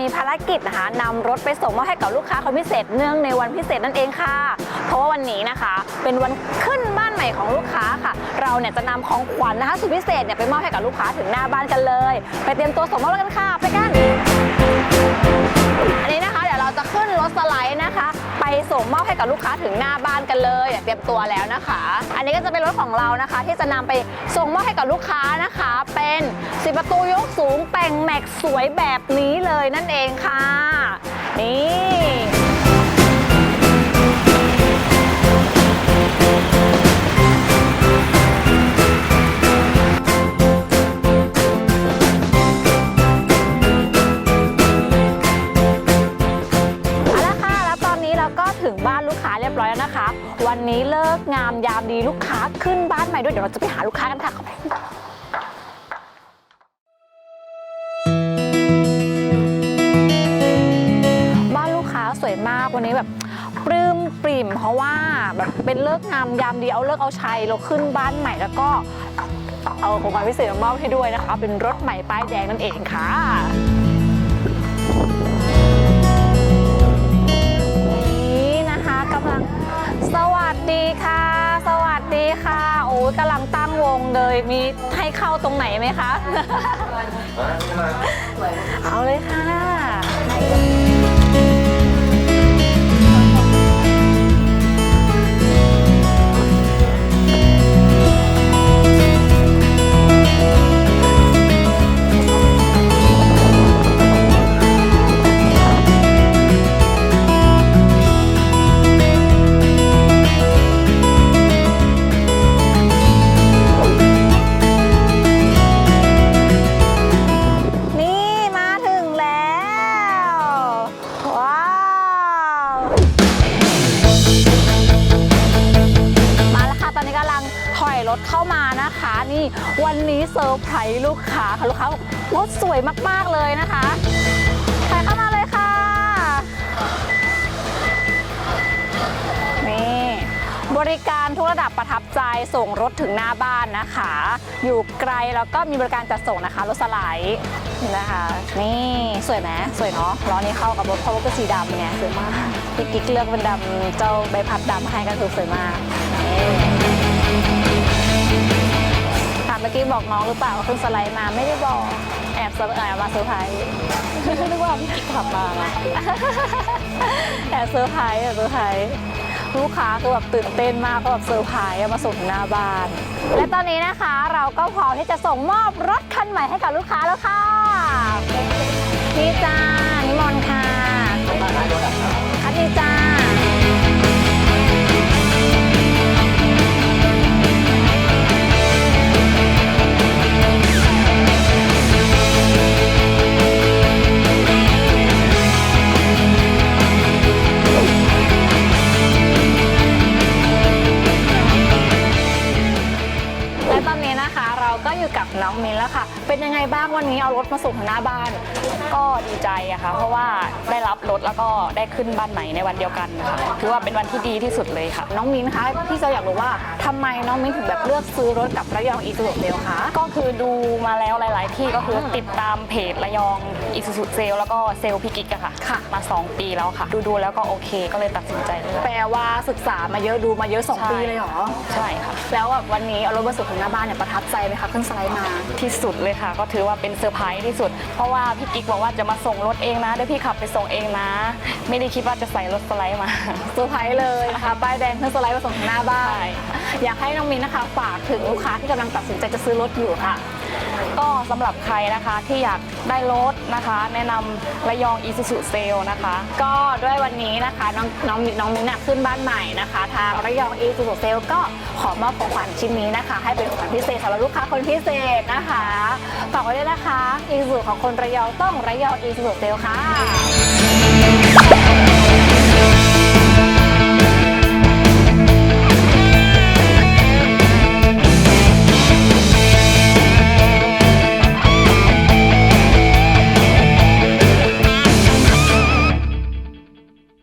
มีภารกิจนะคะนำรถไปส่งมอบให้กับลูกค้าคนพิเศษเนื่องในวันพิเศษนั่นเองค่ะ เพราะว่าวันนี้นะคะ เป็นวันขึ้นบ้านใหม่ของลูกค้าค่ะ เราเนี่ยจะนำของขวัญนะคะสุดพิเศษเนี่ยไปมอบให้กับลูกค้าถึงหน้าบ้านกันเลย ไปเตรียมตัวส่งมอบกันค่ะ ไปกัน ส่งมอบให้กับลูกค้าถึงหน้าบ้านกันเลยเตรียมตัวแล้วนะคะ อันนี้ก็จะเป็นรถของเรานะคะ ที่จะนำไปส่งมอบให้กับลูกค้านะคะ เป็นสิบประตูยกสูงแต่งแม็กสวยแบบนี้เลยนั่นเองค่ะ ค้าเรียบร้อยแล้วนะคะ วันนี้เลิกงามยามดีลูกค้าขึ้นบ้านใหม่ด้วยเดี๋ยวเราจะไปหาลูกค้ากันค่ะเข้าไปบ้านลูกค้าสวยมากวันนี้แบบปลื้มปริ่ม เพราะว่าแบบเป็นเลิกงามยามดีเอาเลิกเอาชัยเราขึ้นบ้านใหม่แล้วก็เอาของขวัญพิเศษมามอบให้ด้วยนะคะ เป็นรถใหม่ป้ายแดงนั่นเองค่ะ มีให้เข้าตรงไหนไหมคะ เอาเลยค่ะ ถเข้ามานะคะ นี่วันนี้เซอร์ไพรส์ลูกค้าค่ะลูกค้าบอกรถสวยมากๆเลยนะคะถอยเข้ามาเลยค่ะ นี่ บริการทุกระดับประทับใจส่งรถถึงหน้าบ้านนะคะ อยู่ไกลแล้วก็มีบริการจัดส่งนะคะรถสไลด์นะคะ นี่สวยไหมสวยเนาะล้อนี้เข้ากับรถเพราะว่าก็สีดำไงสวยมากพี่กิ๊กเลือกเป็นดำเจ้าใบพัดดำให้ก็คือสวยมากนี่ เมื่อกี้บอกน้องหรือเปล่าว่าขึ้นสไลด์มาไม่ได้บอกแอบเซอร์แอบมาเซอร์ไพรส์นึกว่าพี่กิ๊กขับมาไงแอบเซอร์ไพรส์แอบเซอร์ไพรส์ลูกค้าคือแบบตื่นเต้นมากก็แบบเซอร์ไพรส์เอามาส่งถึงหน้าบ้าน และตอนนี้นะคะเราก็พร้อมที่จะส่งมอบรถคันใหม่ให้กับลูกค้าแล้วค่ะ น้องมิ้นแล้วค่ะ เป็นยังไงบ้างวันนี้เอารถมาส่งถึงหน้าบ้าน ก็ดีใจอะค่ะ เพราะว่าได้รับรถแล้วก็ได้ขึ้นบ้านใหม่ในวันเดียวกันค่ะถือว่าเป็นวันที่ดีที่สุดเลยค่ะ น้องมิ้นคะพี่จะอยากรู้ว่าทำไมน้องมิ้นถึงแบบเลือกซื้อรถกับระยองอีซูซูเซลคะก็คือดูมาแล้วหลาย ๆ ที่ก็คือติดตามเพจระยองอิสุสุเซลแล้วก็เซลพี่กิ๊กอะค่ะค่ะ มา 2 ปีแล้วค่ะดูดู ๆ แล้วก็โอเคก็เลยตัดสินใจเลือกแปลว่าศึกษามาเยอะดูมาเยอะสองใช่ปีเลยเหรอ ใช่ค่ะ แล้วแบบวันนี้เอารถมาส่งถึงหน้าบ้านเนี่ยประทับใจไหมคะขึ้นสไลด์มาที่สุดเลยค่ะ ก็ถือว่าเป็นเซอร์ไพรส์ที่สุด เพราะว่าพี่กิ๊กบอกว่าจะมาส่งรถเองนะเดี๋ยวพี่ขับไปส่งเองนะ ไม่ได้คิดว่าจะใส่รถสไลด์มาเซอร์ไพรส์เลยนะคะป้ายแดงขึ้นสไลด์มาส่งถึงหน้าบ้านใช่อยากให้น้องมิ้นนะคะฝากถึงลูกค้าที่กำลังตัดสินใจจะซื้อรถอยู่ค่ะ ก็สำหรับใครนะคะที่อยากได้รถนะคะ แนะนำระยอง Isuzu s a l นะคะ ก็ด้วยวันนี้นะคะน้องน้องน้องมิ้นท์ขึ้นบ้านใหม่นะคะ ทางระยองอีซูซูเซลก็ขอมอบของขวัญชิ้นนี้นะคะ ให้เป็นของขวัญพิเศษสำหรับลูกค้าคนพิเศษนะคะฝากไว้ด้วยนะคะอีซูของคนระยองต้องระยองอีซูซูเซลค่ะ